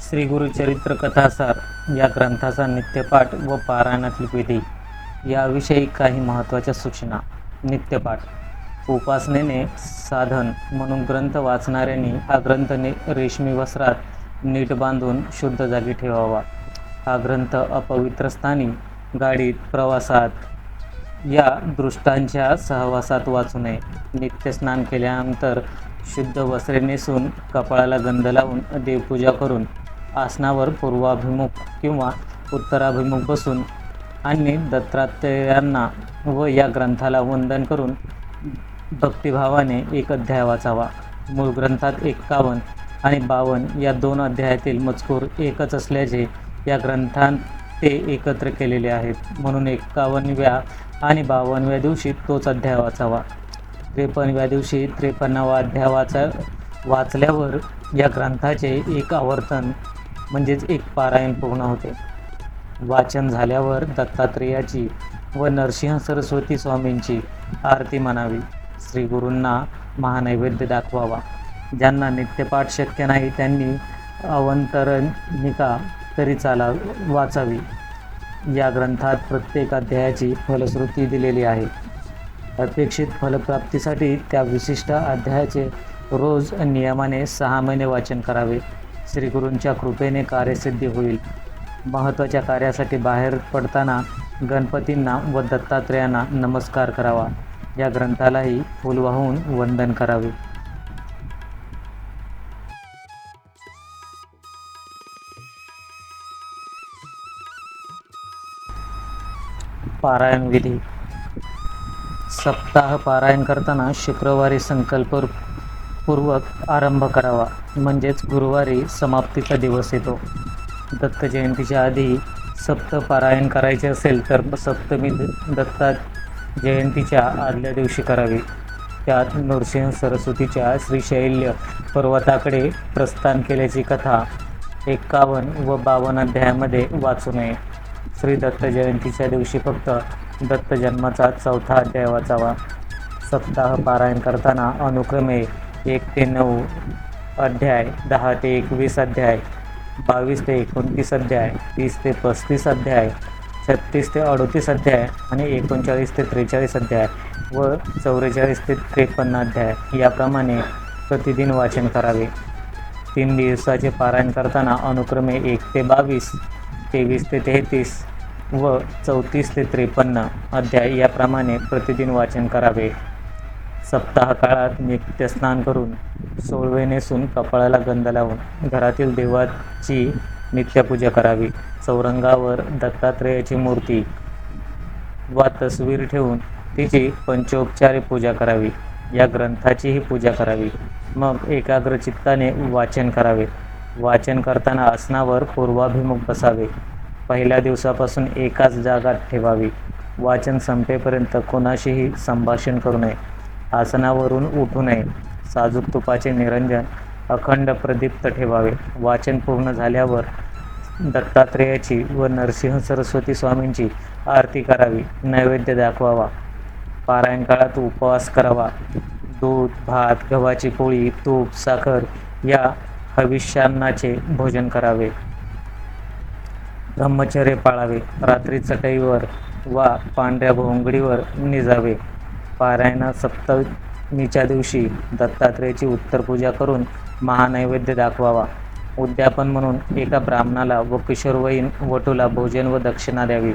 श्री गुरुचरित्र कथासार या ग्रंथाचा नित्यपाठ व पारायणातली विधी. याविषयी काही महत्त्वाच्या सूचना. नित्यपाठ. उपासनेने साधन म्हणून ग्रंथ वाचणाऱ्यांनी हा ग्रंथने रेशमी वस्त्रात नीट बांधून शुद्ध जागी ठेवावा. हा ग्रंथ अपवित्र स्थानी गाडीत प्रवासात या दृष्टांच्या सहवासात वाचू नये. नित्यस्नान केल्यानंतर शुद्ध वस्त्रे नेसून कपाळाला गंध लावून देवपूजा करून आसनावर पूर्वाभिमुख किंवा उत्तराभिमुख बसून आणि दत्तात्रेयांना व या ग्रंथाला वंदन करून भक्तिभावाने एक अध्याय वाचावा. मूळ ग्रंथात एक्कावन्न आणि बावन्न या दोन अध्यायातील मजकूर एकच असल्याचे या ग्रंथात ते एकत्र केलेले आहेत. म्हणून एक्कावन्नव्या आणि बावन्नव्या दिवशी तोच अध्याय वाचावा. त्रेपन्नव्या दिवशी त्रेपन्नावा अध्याय वाचा वाचल्यावर या ग्रंथाचे एक आवर्तन म्हणजेच एक पारायण पूर्ण होते. वाचन झाल्यावर दत्तात्रेयाची व नरसिंह सरस्वती स्वामींची आरती म्हणावी. श्री गुरूंना महानैवेद्य दाखवावा. ज्यांना नित्यपाठ शक्य नाही त्यांनी अवंतरणिका तरी चाला वाचावी. या ग्रंथात प्रत्येक अध्यायाची फलश्रुती दिलेली आहे. अपेक्षित फलप्राप्तीसाठी त्या विशिष्ट अध्यायाचे रोज नियमाने सहा महिने वाचन करावे. श्रीगुरूंच्या कृपेने कार्यसिद्धी होईल. महत्त्वाच्या कार्यासाठी बाहेर पडताना गणपतींना व दत्तात्रेयांना नमस्कार करावा. या ग्रंथालाही फूल वाहून वंदन करावे. पारायण विधी. सप्ताह पारायण करताना शुक्रवारी संकल्प पूर्वक आरंभ करावा. म्हणजेच गुरुवारी समाप्तीचा दिवस येतो. दत्त जयंतीच्या आधी सप्त पारायण करायचे असेल तर सप्तमी दत्ता जयंतीच्या आदल्या दिवशी करावी. त्यात नृसिंह सरस्वतीच्या श्रीशैल्य पर्वताकडे प्रस्थान केल्याची कथा एक्कावन्न व बावन्न अध्यायामध्ये वाचू नये. श्री दत्त जयंतीच्या दिवशी फक्त दत्त जन्माचा चौथा अध्याय वाचावा. सप्ताह पारायण करताना अनुक्रमे एक ते नऊ अध्याय दहा ते एकवीस अध्याय बावीस ते एकोणतीस अध्याय तीस ते पस्तीस अध्याय छत्तीस ते अडोतीस अध्याय आणि एकोणचाळीस ते त्रेचाळीस अध्याय व चौवेचाळीस ते त्रेपन्न अध्याय याप्रमाणे प्रतिदिन वाचन करावे. तीन दिवसाचे पारायण करताना अनुक्रमे एक ते बावीस तेवीस ते तेहतीस व चौतीस ते त्रेपन्न अध्याय याप्रमाणे प्रतिदिन वाचन करावे. सप्ताह काळात नित्यस्नान करून सोळवे नेसून कपाळाला गंध लावून घरातील देवाची नित्यपूजा करावी. चौरंगावर दत्तात्रेयाची मूर्ती वा तस्वीर ठेवून तिची पंचोपचारे पूजा करावी. या ग्रंथाचीही पूजा करावी. मग एकाग्र चित्ताने वाचन करावे. वाचन करताना आसनावर पूर्वाभिमुख बसावे. पहिल्या दिवसापासून एकाच जागात ठेवावी. वाचन संपेपर्यंत कोणाशीही संभाषण करू नये. आसनावरून उठू नये. साजूक तुपाचे निरंजन अखंड प्रदीप्त ठेवावे. वाचन पूर्ण झाल्यावर दत्तात्रेयाची व नरसिंह सरस्वती स्वामींची आरती करावी. नैवेद्य दाखवावा. पारायण काळात उपवास करावा. दूध भात गव्हाची पोळी तूप साखर या हविष्यान्नाचे भोजन करावे. ब्रह्मचर्य पाळावे. रात्री चटईवर वा पांढऱ्या भोंगडीवर निजावे. पारायणा सप्तमीच्या दिवशी दत्तात्रेयाची उत्तरपूजा करून महानैवेद्य दाखवावा. उद्यापन म्हणून एका ब्राह्मणाला व किशोरवयीन वटूला भोजन व दक्षिणा द्यावी.